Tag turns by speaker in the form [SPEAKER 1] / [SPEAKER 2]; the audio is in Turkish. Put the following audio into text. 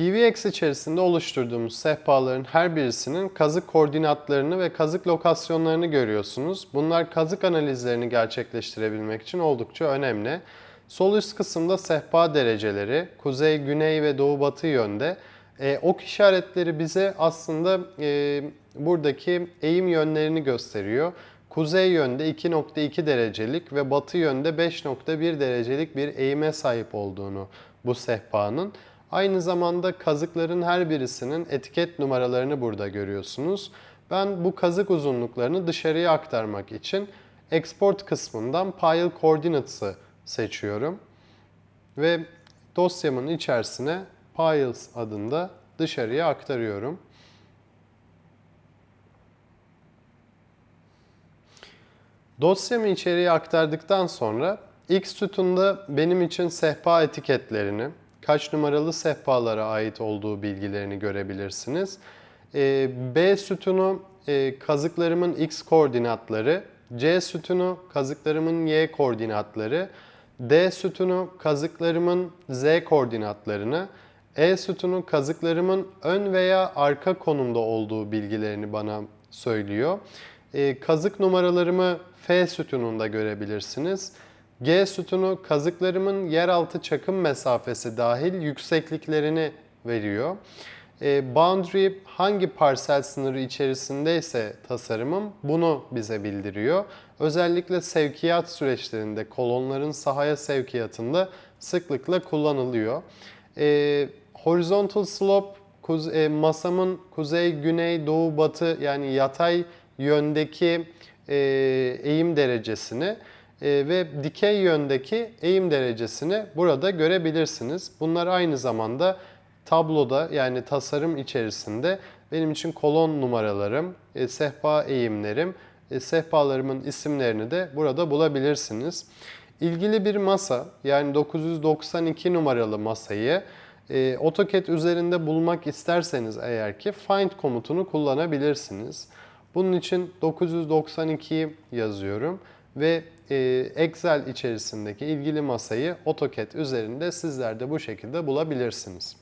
[SPEAKER 1] PVX içerisinde oluşturduğumuz sehpaların her birisinin kazık koordinatlarını ve kazık lokasyonlarını görüyorsunuz. Bunlar kazık analizlerini gerçekleştirebilmek için oldukça önemli. Sol üst kısımda sehpa dereceleri, kuzey, güney ve doğu batı yönde. E, ok işaretleri bize aslında e, buradaki eğim yönlerini gösteriyor. Kuzey yönde 2.2 derecelik ve batı yönde 5.1 derecelik bir eğime sahip olduğunu bu sehpanın. Aynı zamanda kazıkların her birisinin etiket numaralarını burada görüyorsunuz. Ben bu kazık uzunluklarını dışarıya aktarmak için export kısmından Pile Coordinates'ı seçiyorum. Ve dosyamın içerisine Piles adında dışarıya aktarıyorum. Dosyamı içeriye aktardıktan sonra ilk sütunda benim için sehpa etiketlerini, kaç numaralı sehpalara ait olduğu bilgilerini görebilirsiniz. Ee, B sütunu e, kazıklarımın x koordinatları, C sütunu kazıklarımın y koordinatları, D sütunu kazıklarımın z koordinatlarını, E sütunu kazıklarımın ön veya arka konumda olduğu bilgilerini bana söylüyor. Ee, kazık numaralarımı F sütununda görebilirsiniz. G sütunu kazıklarımın yeraltı çakım mesafesi dahil yüksekliklerini veriyor. E, boundary hangi parsel sınırı içerisindeyse tasarımım bunu bize bildiriyor. Özellikle sevkiyat süreçlerinde kolonların sahaya sevkiyatında sıklıkla kullanılıyor. E, horizontal slope kuz- e, masamın kuzey, güney, doğu, batı yani yatay yöndeki e, eğim derecesini ve dikey yöndeki eğim derecesini burada görebilirsiniz. Bunlar aynı zamanda tabloda yani tasarım içerisinde benim için kolon numaralarım, e, sehpa eğimlerim, e, sehpalarımın isimlerini de burada bulabilirsiniz. İlgili bir masa yani 992 numaralı masayı e, AutoCAD üzerinde bulmak isterseniz eğer ki find komutunu kullanabilirsiniz. Bunun için 992'yi yazıyorum ve e, Excel içerisindeki ilgili masayı AutoCAD üzerinde sizler de bu şekilde bulabilirsiniz.